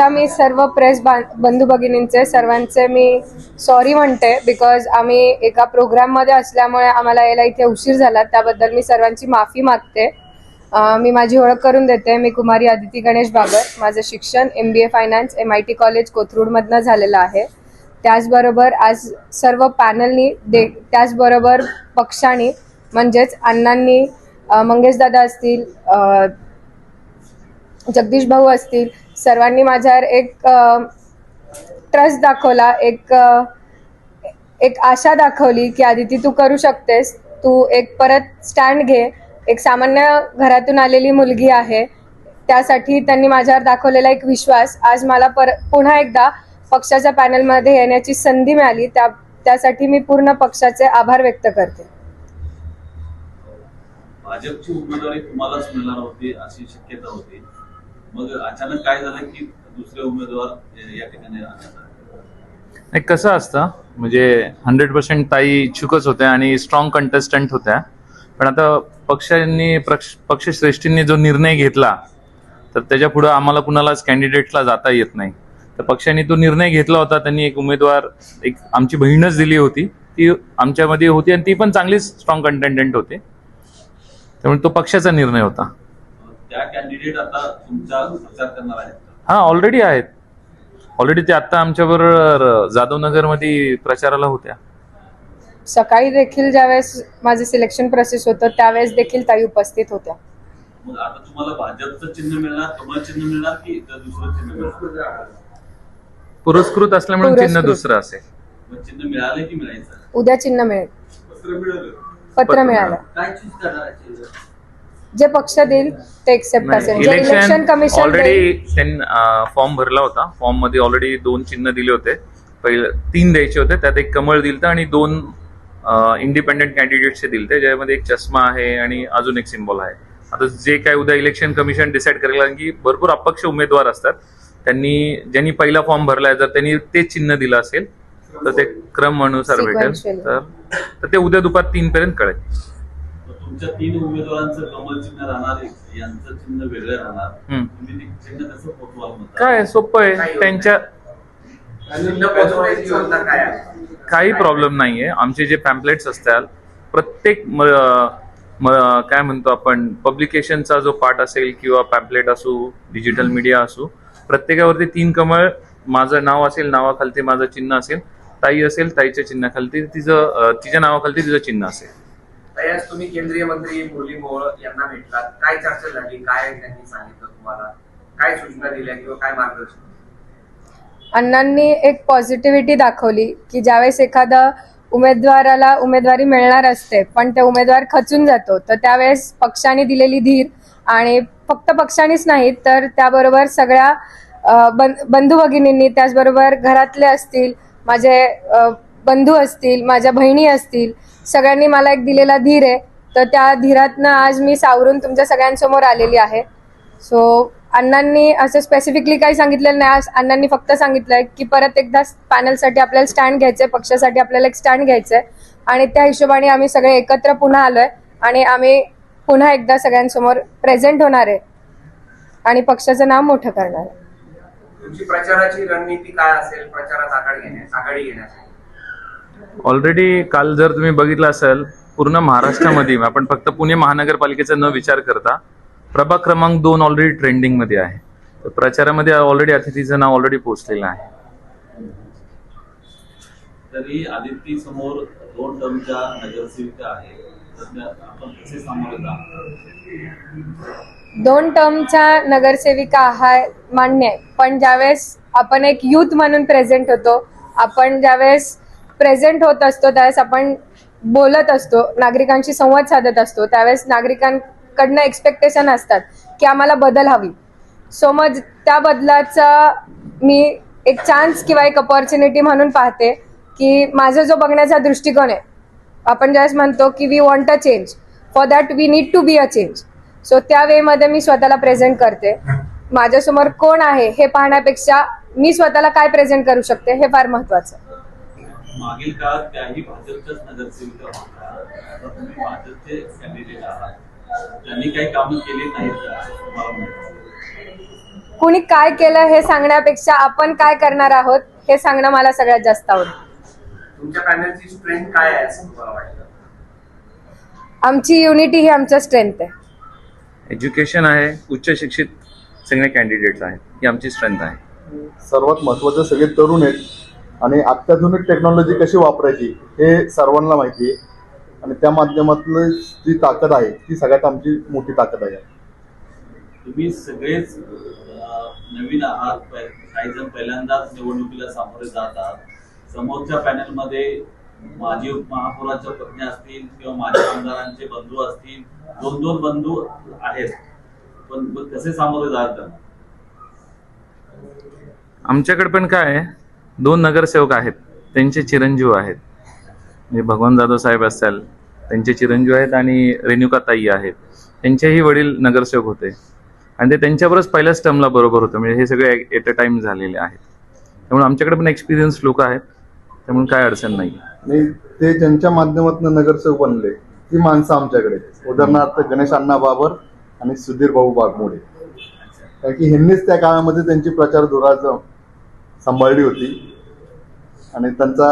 एकदा मी सर्व प्रेस बंधू भगिनींचे सर्वांचे मी सॉरी म्हणते बिकॉज आम्ही एका प्रोग्राममध्ये असल्यामुळे आम्हाला यायला इथे उशीर झाला त्याबद्दल मी सर्वांची माफी मागते. मी माझी ओळख करून देते मी कुमारी आदिती गणेश बाबर. माझं शिक्षण M B A finance M I T college कोथरूडमधनं झालेलं आहे. त्याचबरोबर आज सर्व पॅनलनी दे त्याचबरोबर पक्षांनी म्हणजेच अण्णांनी मंगेशदादा असतील जगदीश भाऊ असतील सर्वांनी माझ्यावर एक ट्रस्ट दाखवला एक एक आशा दाखवली की आदिती तू करू शकतेस. तू एक परत स्टँड घे. एक सामान्य घरातून आलेली मुलगी आहे. त्यासाठी त्यांनी माझ्यावर दाखवलेला एक विश्वास. आज मला पर पुन्हा एकदा पक्षाच्या पॅनलमध्ये येण्याची संधी मिळाली. त्या त्यासाठी मी पूर्ण पक्षाचे आभार व्यक्त करते. भाजपची उमेदवारी तुम्हालाच मिळणार होती अशी शक्यता होती. मग अचानक काय झालं की दुसरे उमेदवार या ठिकाणी नाही कसं असतं म्हणजे हंड्रेड पर्सेंट ताई इच्छुकच होत्या आणि स्ट्रॉंग कंटेस्टंट होत्या. पण आता पक्षांनी पक्षश्रेष्ठींनी जो निर्णय घेतला तर त्याच्या पुढे आम्हाला कुणालाच कॅन्डिडेटला जाता येत नाही. तर पक्षांनी तो निर्णय घेतला होता त्यांनी एक उमेदवार एक आमची बहीणच दिली होती. ती आमच्यामध्ये होती आणि ती पण चांगलीच स्ट्रॉंग कंटेंडंट होते. त्यामुळे तो पक्षाचा निर्णय होता. त्या कॅन्डिडेट आता तुमचा प्रचार करणार आहेत? हा ऑलरेडी आहेत. ऑलरेडी ते आता आमच्याबरोबर जाधवनगरमध्ये प्रचाराला होत्या. सकाळी देखील ज्यावेळेस माझं सिलेक्शन प्रोसेस होतं त्यावेळेस देखील ताई उपस्थित होत्या. मग आता तुम्हाला भाजपचं चिन्ह मिळणार कमळ चिन्ह मिळणार की इतर दुसरं चिन्ह मिळणार? पुरस्कृत असल्यामुळे चिन्ह पुरस्कृत. दुसरं असेल. मग चिन्ह मिळाले की मिळायचं? उद्या चिन्ह मिळेल. पत्र पत्र मिळालं. काय चूज करणार आहे चिन्ह? जे पक्ष देईल ते एक्सेप्ट असेल. इलेक्शन कमिशन ऑलरेडी त्यांनी फॉर्म भरला होता. फॉर्ममध्ये ऑलरेडी दोन चिन्ह दिले होते. पहिले तीन द्यायचे होते. त्यात एक कमळ दिलतं आणि दोन इंडिपेंडेंट कॅन्डिडेटचे दिलते ज्यामध्ये एक चष्मा आहे आणि अजून एक सिम्बॉल आहे. आता जे काय उद्या इलेक्शन कमिशन डिसाईड करेल कारण की भरपूर अपक्ष उमेदवार असतात. त्यांनी ज्यांनी पहिला फॉर्म भरलाय जर त्यांनी ते चिन्ह दिलं असेल तर ते क्रम अनुसार भेटेल. तर ते उद्या दुपार तीन पर्यंत कळेल. तुमच्या तीन उमेदवारांचं कमळ चिन्ह राहणार यांचं चिन्ह वेगळं राहणार. तुम्ही ते चिन्ह कसं पोचवाल म्हणता? काय सोपं आहे. त्यांच्या काही प्रॉब्लेम नाहीये. आमचे जे पॅम्पलेट्स असतात प्रत्येक काय म्हणतो आपण पब्लिकेशनचा जो पार्ट असेल किंवा पॅम्पलेट असू डिजिटल मीडिया असू प्रत्येकावरती तीन कमळ माझं नाव असेल नावाखालती माझं चिन्ह असेल ताई असेल ताईच्या चिन्हाखालती तिचं तिच्या नावाखालती तिचं चिन्ह असेल. तयास तुम्ही केंद्रीय मंत्री मुरली मोहोळ यांना भेटलात. काय चर्चा झाली? काय त्यांनी सांगितलं तुम्हाला? काय सूचना दिल्या किंवा काय मार्गदर्शन? अण्णांनी एक पॉझिटिव्हिटी दाखवली की ज्यावेळेस एखादा उमेदवाराला उमेदवारी मिळणार असते पण ते उमेदवार खचून जातो तर त्यावेळेस पक्षाने दिलेली धीर आणि फक्त पक्षानेच नाही तर त्याबरोबर सगळ्या बंधू भगिनींनी त्याचबरोबर घरातले असतील माझे बंधू असतील माझ्या बहिणी असतील सगळ्यांनी मला एक दिलेला धीर आहे. तर त्या धीरातनं आज मी सावरून तुमच्या सगळ्यांसमोर आलेली आहे. सो अण्णांनी असं स्पेसिफिकली काही सांगितलेलं नाही. आज अण्णांनी फक्त सांगितलंय की परत एकदा पॅनलसाठी आपल्याला स्टँड घ्यायचंय पक्षासाठी आपल्याला एक स्टँड घ्यायचंय. आणि त्या हिशोबाने आम्ही सगळे एकत्र पुन्हा आलोय आणि आम्ही पुन्हा एकदा सगळ्यांसमोर प्रेझेंट होणार आहे. आणि पक्षाचं नाव मोठं करणार आहे. तुमची प्रचाराची रणनीती काय असेल? प्रचारात आघाडी घेण्यास आघाडी घेण्यास ऑलरेडी काल जर तुम्ही बघितलं असेल पूर्ण महाराष्ट्रामध्ये आपण फक्त पुणे महानगरपालिकेचा न विचार करता प्रभाग क्रमांक दोन ऑलरेडी ट्रेंडिंगमध्ये आहे. तर प्रचारामध्ये ऑलरेडी अतिथीचं नाव ऑलरेडी पोहोचलेलं आहे. तरी आदिती समोर दोन टर्मच्या नगरसेविका आहे दोन टर्मच्या नगरसेविका हा मान्य आहे. पण ज्यावेळेस आपण एक युथ म्हणून प्रेझेंट होतो आपण ज्यावेळेस प्रेझेंट होत असतो त्यावेळेस आपण बोलत असतो नागरिकांशी संवाद साधत असतो त्यावेळेस नागरिकांकडनं एक्सपेक्टेशन असतात की आम्हाला बदल हवी. सो मग त्या बदलाचा मी एक चान्स किंवा एक अपॉर्च्युनिटी म्हणून पाहते की माझा जो बघण्याचा दृष्टिकोन आहे आपण ज्यावेळेस म्हणतो की we want a change for that we need to be a change so त्या वेमध्ये मी स्वतःला प्रेझेंट करते. माझ्यासमोर कोण आहे हे पाहण्यापेक्षा मी स्वतःला काय प्रेझेंट करू शकते हे फार महत्वाचं मागील काळात त्याही भाजपच्याच नगरसेविका होत्या. आता तुम्ही भाजपचे कॅन्डिडेट आहात. त्यांनी काही कामं केली नाहीत म्हणायचं कुणी काय केलं हे सांगण्यापेक्षा आपण काय करणार आहोत हे सांगणं मला सगळ्यात जास्त आवडतं. तुमच्या पॅनलची स्ट्रेंथ काय आहे असं तुम्हाला वाटतं? आमची युनिटी ही आमचं स्ट्रेंथ आहे. एज्युकेशन आहे उच्च शिक्षित सगळे कॅन्डिडेट्स आहेत ही आमची स्ट्रेंथ आहे. सर्वात महत्त्वाचं सगळे तरुण आहेत आणि अत्याधुनिक टेक्नॉलॉजी कशी वापरायची हे सर्वांना माहिती आहे. आणि त्या माध्यमातलं जी ताकद आहे ती सगळ्यात आमची मोठी ताकद आहे. तुम्ही सगळेच नवीन आहात. काही जण पहिल्यांदाच निवडणुकीला सामोरे जात आहात. समोरच्या पॅनलमध्ये माजी महापौराच्या पत्नी असतील किंवा माजी आमदारांचे बंधू असतील दोन दोन बंधू आहेत. पण कसे सामोरे जात त्यांना आमच्याकडे पण काय आहे? दोन नगरसेवक आहेत. त्यांचे चिरंजीव आहेत. म्हणजे भगवान जाधव साहेब असाल त्यांचे चिरंजीव आहेत आणि रेणुका ताई आहेत. त्यांचेही वडील नगरसेवक होते. आणि ते त्यांच्यावरच पहिल्याच टर्मला बरोबर होतं. म्हणजे हे सगळे एट अ टाइम झालेले आहेत. त्यामुळे आमच्याकडे पण एक्सपिरियन्स लोक आहेत. त्यामुळे काय अडचण नाही. ते ज्यांच्या माध्यमातून नगरसेवक बनले ती माणसं आमच्याकडे उदाहरणार्थ गणेश अण्णा बाबर आणि सुधीर भाऊ बागमोडे. कारण की ह्यांनीच त्या काळामध्ये त्यांची प्रचार धोरण सांभाळली होती. आणि त्यांचा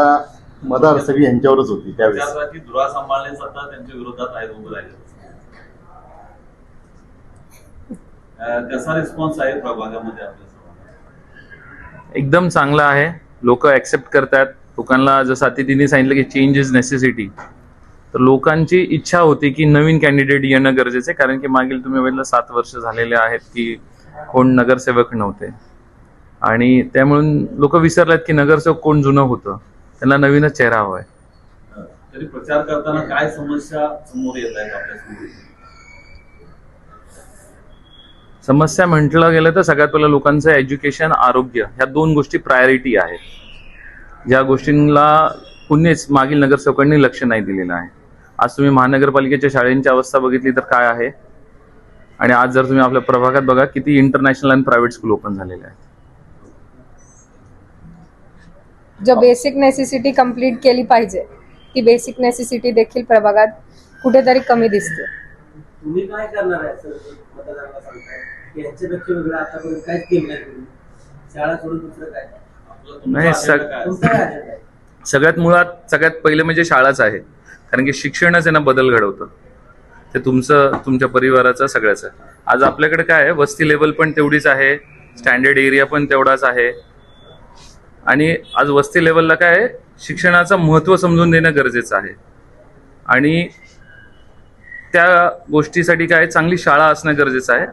मदार सगळी ह्यांच्यावरच होती त्यावेळेस. धुरा सांभाळणे सुद्धा त्यांच्या विरोधात आहेत उभं राहिले. कसा रिस्पॉन्स आहे प्रभागामध्ये आपल्या एकदम चांगला आहे. लोक ऍक्सेप्ट करतात. लोकांना जसं अतिथीने सांगितलं की चेंज इज नेसेसिटी तर लोकांची इच्छा होती की नवीन कॅन्डिडेट येणं गरजेचं आहे कारण की मागील तुम्ही बघितलं सात वर्ष झालेले आहेत की कोण नगरसेवक नव्हते. आणि त्यामुळे लोक विसरलेत की नगरसेवक कोण जुनं होतं? त्यांना नवीनच चेहरा हवाय. तरी प्रचार करताना काय समस्या समोर येत आहेत आपल्या समस्या म्हटलं गेलं तर सगळ्यात पहिलं लोकांचं एज्युकेशन आरोग्य ह्या दोन गोष्टी प्रायोरिटी आहेत. ज्या गोष्टींना कुणीच मागील नगरसेवकांनी लक्ष नाही दिलेलं आहे. आज तुम्ही महानगरपालिकेच्या शाळेंची अवस्था बघितली तर काय आहे? आणि आज जर तुम्ही आपल्या प्रभागात बघा किती इंटरनॅशनल आणि प्रायव्हेट स्कूल ओपन झालेले आहेत. जो बेसिक नेसेसिटी कंप्लीट केली पाहिजे ती बेसिक नेसेसिटी देखील प्रभागात कुठेतरी कमी दिसते. तुम्ही काय करणार आहे सर मतदारांना सांगताय? की यांच्यापेक्षा वेगळं आतापर्यंत काहीच केलं नाही तुम्ही. शाळा सोडून दुसरं काय? आपलं तुमचं नाही, agenda सग- काय तुमचं काय? अजेंडा आहे सगळ्यात मुळात सगळ्यात पहिले म्हणजे शाळाच आहे. कारण की शिक्षणच आहे ना बदल घडवतं. ते तुमचं तुमच्या परिवाराचं सगळ्याच. आज आपल्याकडे काय आहे वस्ती लेवल पण तेवढीच आहे स्टँडर्ड एरिया पण तेवढाच आहे. आणि आज वस्ती लेवलला काय आहे? शिक्षणाचं महत्त्व समजून देणं गरजेचं आहे. आणि त्या गोष्टीसाठी काय चांगली शाळा असणं गरजेचं आहे.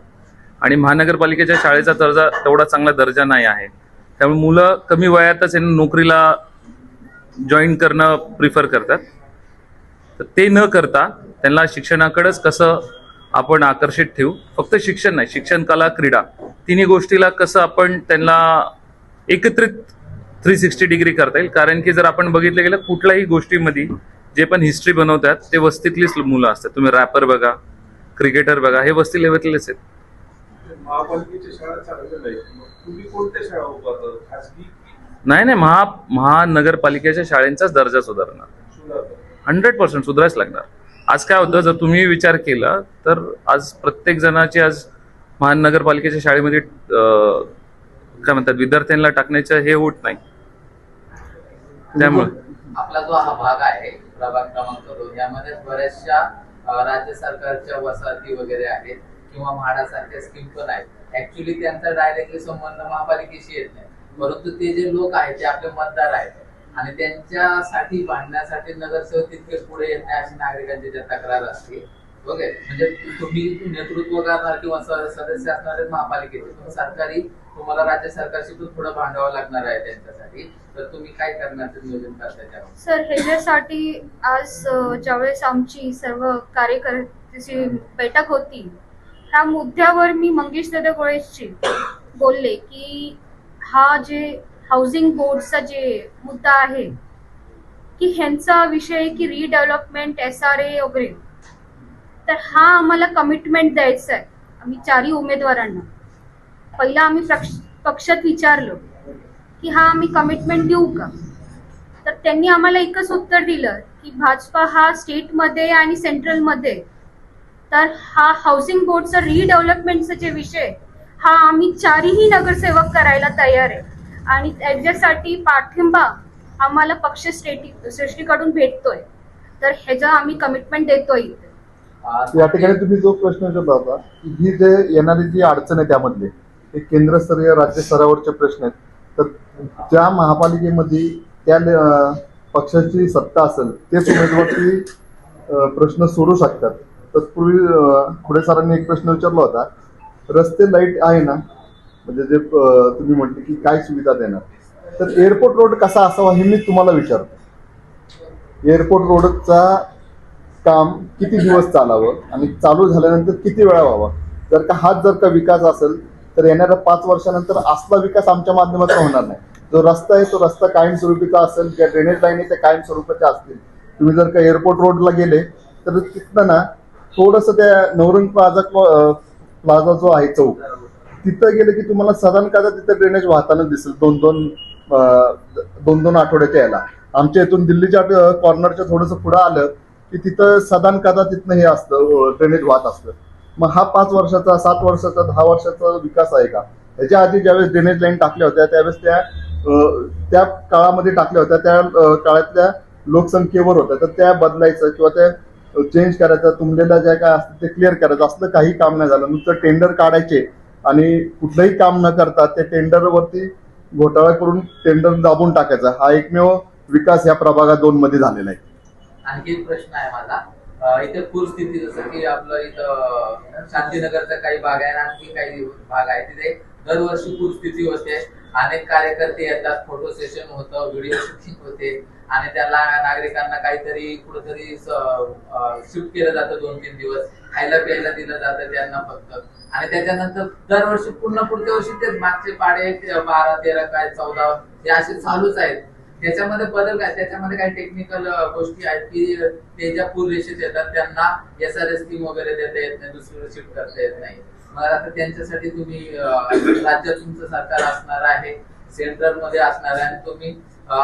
आणि महानगरपालिकेच्या शाळेचा दर्जा तेवढा चांगला दर्जा नाही आहे. त्यामुळे मुलं कमी वयातच यांना नोकरीला जॉईन करणं प्रिफर करतात. तर ते न करता त्यांना शिक्षणाकडेच कसं आपण आकर्षित ठेवू? फक्त शिक्षण नाही शिक्षण कला क्रीडा. तिन्ही गोष्टीला कसं आपण त्यांना एकत्रित थ्री सिक्स्टी डिग्री करता येईल. कारण की जर आपण बघितलं गेलं कुठल्याही गोष्टीमध्ये जे पण हिस्ट्री बनवतात ते वस्तीतलीच मुलं असतात. तुम्ही रॅपर बघा क्रिकेटर बघा हे वस्ती लेवलतलेच आहेत. नाही नाही नाही महा महानगरपालिकेच्या शाळेंचाच दर्जा सुधारणार. हंड्रेड पर्सेंट सुधारायच लागणार. आज काय होतं जर तुम्ही विचार केला तर आज प्रत्येक जणाची आज महानगरपालिकेच्या शाळेमध्ये काय म्हणतात विद्यार्थ्यांना टाकण्याचं हे होत नाही. त्यामुळे. आपला जो हा भाग आहे प्रभाग क्रमांक दोन यामध्ये बऱ्याचशा राज्य सरकारच्या वसाहती वगैरे आहेत किंवा म्हाडासारख्या स्कीम पण आहेत. ऍक्च्युली त्यांचा डायरेक्टली संबंध महापालिकेशी येत नाही. परंतु ते जे लोक आहेत ते आपले मतदार आहेत. आणि त्यांच्यासाठी भांडण्यासाठी नगरसेवक तितके पुढे येत नाही अशी नागरिकांची ज्या तक्रार असते वगैरे म्हणजे तुम्ही नेतृत्व करणार किंवा सदस्य असणारे महापालिकेचे. सरकारी तुम्हाला राज्य सरकारशी पण थोडं भांडावं लागणार आहे त्यांच्यासाठी. तर तुम्ही काय करण्याचं नियोजन करताय त्यावर सर ह्याच्यासाठी आज अ, ज्यावेळेस आमची सर्व कार्यकर्त्याची बैठक होती त्या मुद्द्यावर मी मंगेश दादा गोळेशी बोलले की हा जे हाऊसिंग बोर्डचा जे मुद्दा आहे की ह्यांचा विषय की रिडेव्हलपमेंट एस आर ए वगैरे. तर हा आम्हाला कमिटमेंट द्यायचा आहे. आम्ही चारही उमेदवारांना. पहिला आम्ही पक्षात विचारलं की हा आम्ही कमिटमेंट देऊ का? तर त्यांनी आम्हाला एकच उत्तर दिलं की भाजपा हा स्टेटमध्ये आणि सेंट्रलमध्ये तर हा हाऊसिंग बोर्डचा रिडेव्हलपमेंटचा जे विषय हा आम्ही चारही नगरसेवक करायला तयार आहे. आणि त्याच्यासाठी पाठिंबा आम्हाला पक्ष श्रेष्ठी श्रेष्ठीकडून भेटतोय. तर ह्याचं आम्ही कमिटमेंट देतोय या ठिकाणी तुम्ही जो प्रश्न बाबा की ही जे येणारी जी अडचण आहे त्यामधली हे केंद्रस्तरीय राज्य स्तरावरचे प्रश्न आहेत. तर ज्या महापालिकेमध्ये त्या पक्षाची सत्ता असेल तेच उमेदवार ती प्रश्न सोडू शकतात. तत्पूर्वी खुडे सरांनी एक प्रश्न विचारला होता रस्ते लाइट आहे ना? म्हणजे जे तुम्ही म्हटले की काय सुविधा देणार? तर एअरपोर्ट रोड कसा असावा हे मी तुम्हाला विचारतो. एअरपोर्ट रोडचा काम किती दिवस चालावं आणि चालू झाल्यानंतर किती वेळा व्हावा? जर का हाच जर का विकास असेल तर येणाऱ्या पाच वर्षानंतर असला विकास आमच्या माध्यमातून होणार नाही. जो रस्ता आहे तो रस्ता कायमस्वरूपीचा असेल ज्या ड्रेनेज लाईन आहे त्या कायमस्वरूपाच्या असतील. तुम्ही जर का एअरपोर्ट रोडला गेले तर तिथनं ना थोडंसं त्या नवरंग प्लाझा प्लाझा जो आहे चौक तिथं गेलं की तुम्हाला साधारण का तिथं ड्रेनेज वाहताना दिसेल. दोन दोन दोन दोन आठवड्याच्या याला आमच्या इथून दिल्लीच्या कॉर्नरच्या थोडंसं पुढं आलं की तिथं सदान कदा तिथनं हे असतं ड्रेनेज वाहत असतं. मग हा पाच वर्षाचा सात वर्षाचा दहा वर्षाचा विकास आहे का? याच्या आधी ज्यावेळेस ड्रेनेज लाईन टाकल्या होत्या त्यावेळेस त्या त्या काळामध्ये टाकल्या होत्या त्या काळातल्या लोकसंख्येवर होत्या. तर त्या बदलायचं किंवा त्या चेंज करायचं तुंबलेल्या ज्या काय असतं ते क्लिअर करायचं. असलं काही काम नाही झालं. नुसतं टेंडर काढायचे आणि कुठलंही काम न करता ते टेंडरवरती घोटाळा करून टेंडर दाबून टाकायचा. हा एकमेव विकास या प्रभागात दोन मध्ये झालेला आहे. आणखी प्रश्न आहे माझा. इथे पूरस्थिती जसं की आपलं इथं शांतीनगरचा काही भाग आहे आणखी काही भाग आहे. तिथे दरवर्षी पूरस्थिती होते. अनेक कार्यकर्ते येतात फोटो सेशन होतं व्हिडिओ शूटिंग होते. आणि त्याला नागरिकांना काहीतरी कुठेतरी शिफ्ट केलं जातं दोन तीन दिवस. खायला प्यायला दिलं जातं त्यांना फक्त. आणि त्याच्यानंतर दरवर्षी पुन्हा पुढच्या वर्षी तेच मागचे पाडे बारा तेरा काय चौदा हे असे चालूच आहेत. त्याच्यामध्ये बदल काय? त्याच्यामध्ये काही टेक्निकल गोष्टी आहेत की ते ज्या पूर रेषेत येतात त्यांना एस आर एस स्कीम वगैरे देता येत नाही दुसरीकडे शिफ्ट करता येत नाही. मग आता त्यांच्यासाठी तुम्ही राज्यात तुमचं सरकार असणार आहे सेंट्रलमध्ये असणार आहे आणि तुम्ही